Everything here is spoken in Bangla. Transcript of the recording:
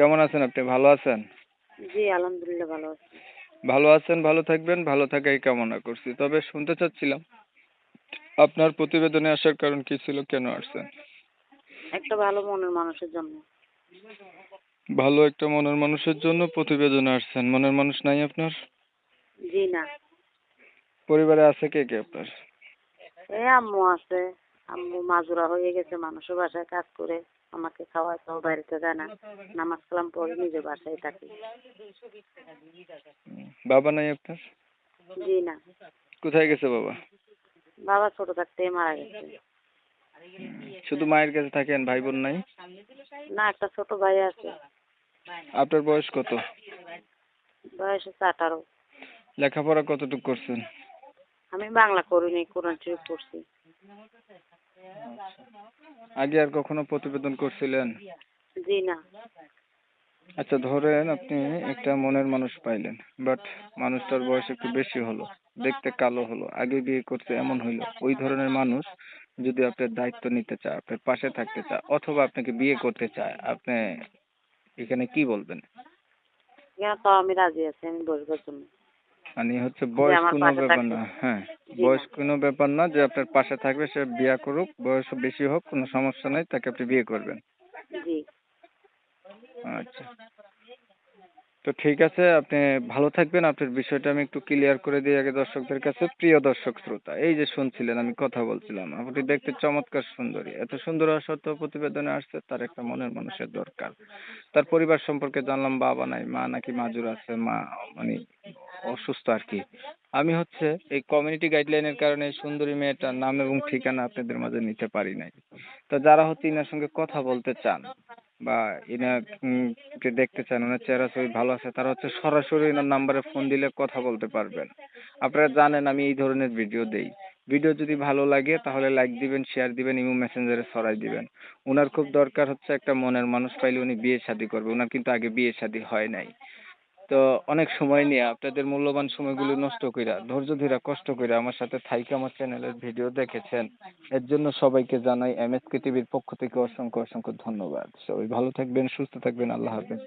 কেমন আছেন আপনি? ভালো আছেন? জি আলহামদুলিল্লাহ ভালো আছি। ভালো আছেন ভালো থাকবেন ভালো থাকাই কামনা করছি। তবে শুনতে চাচ্ছিলাম আপনার প্রতিবেদনে আসার কারণ কি ছিল কেন আসছেন? একটা ভালো মনের মানুষের জন্য। ভালো একটা মনের মানুষের জন্য প্রতিবেদনে আসছেন। মনের মানুষ নাই আপনার? জি না। পরিবারে আছে কে কে আপনার? এই আম্মু আছে। আম্মু মাজুরা হয়ে গেছে মানুষের বাসায় কাজ করে আমাকে খাওয়ায় তো বাড়িতে যায় না। নামাজ কালাম পড়ে নিজের বাসায় থাকি। বাবা নাই আপনার? জি না। কোথায় গেছে বাবা? বাবা ছোট থাকতেই মারা গেছে। শুধু মায়ের কাছে থাকেন ভাই বোন নাই? না একটা ছোট ভাই আছে। আপনার বয়স কত? বয়স হচ্ছে আঠারো। লেখাপড়া কতটুকু করছেন? আমি বাংলা করিনি কোরআন শরীফ পড়ছি। আগে আর কখনো প্রতিবেদন করছিলেন? জি না। আচ্ছা ধরেন আপনি একটা মনের মানুষ পাইলেন বাট মানুষটার বয়স একটু বেশি হলো দেখতে কালো হলো আগে বিয়ে করতে এমন হইল। ওই ধরনের মানুষ যদি আপনার দায়িত্ব নিতে চায় আপনার পাশে থাকতে চায় অথবা আপনাকে বিয়ে করতে চায় আপনি এখানে কি বলবেন? কেন তো আমি রাজি আছি আমি বসবার জন্য মানে হচ্ছে বয়স কোনো ব্যাপার না হ্যাঁ বয়স কোনো ব্যাপার না যে আপনার পাশে থাকবে সে বিয়ে করুক বয়স বেশি হোক কোনো সমস্যা নাই তাকে আপনি বিয়ে করবেন। আচ্ছা। তো ঠিক আছে, আপনি ভালো থাকবেন। আপনার বিষয়টা আমি একটু ক্লিয়ার করে দিই আগে দর্শকদের কাছে। প্রিয় দর্শক শ্রোতা, এই যে শুনছিলেন, আমি কথা বলছিলাম। আপনি দেখতে চমৎকার সুন্দরী। এত সুন্দর সত্ত্বেও প্রতিবেদনে আসছে, তার একটা মনের মানুষের দরকার। তার পরিবার সম্পর্কে জানলাম, বাবা নাই, মা নাকি মাজুর আছে, মা মানে অসুস্থ আর কি। আমি হচ্ছে এই কমিউনিটি গাইডলাইনের কারণে সুন্দরী মেয়েটার নাম এবং ঠিকানা আপনাদের মাঝে নিতে পারি নাই। তো যারা হচ্ছে ইনার সঙ্গে কথা বলতে চান বা ইনাকে দেখতে চান, ওনার চেহারা ছবি ভালো আছে, তারা হচ্ছে সরাসরি এনার নাম্বারে ফোন দিলে কথা বলতে পারবেন। আপনারা জানেন, আমি এই ধরনের ভিডিও দেই। ভিডিও যদি ভালো লাগে, তাহলে লাইক দিবেন শেয়ার দিবেন ইমো মেসেঞ্জারে ছড়াই দিবেন। ওনার খুব দরকার হচ্ছে একটা মনের মানুষ পাইলে উনি বিয়ে শাদী করবে। ওনার কিন্তু আগে বিয়ে শাদী হয় নাই। তো অনেক সময় নিয়ে আপনাদের মূল্যবান সময়গুলো নষ্ট কইরা, ধৈর্য ধরে কষ্ট কইরা আমার সাথে থাইকে আমার চ্যানেলের ভিডিও দেখেছেন। এর জন্য সবাইকে জানাই এমএসকে টিভির পক্ষ থেকে অসংখ্য অসংখ্য ধন্যবাদ। সবাই ভালো থাকবেন, সুস্থ থাকবেন, আল্লাহ হাফেজ।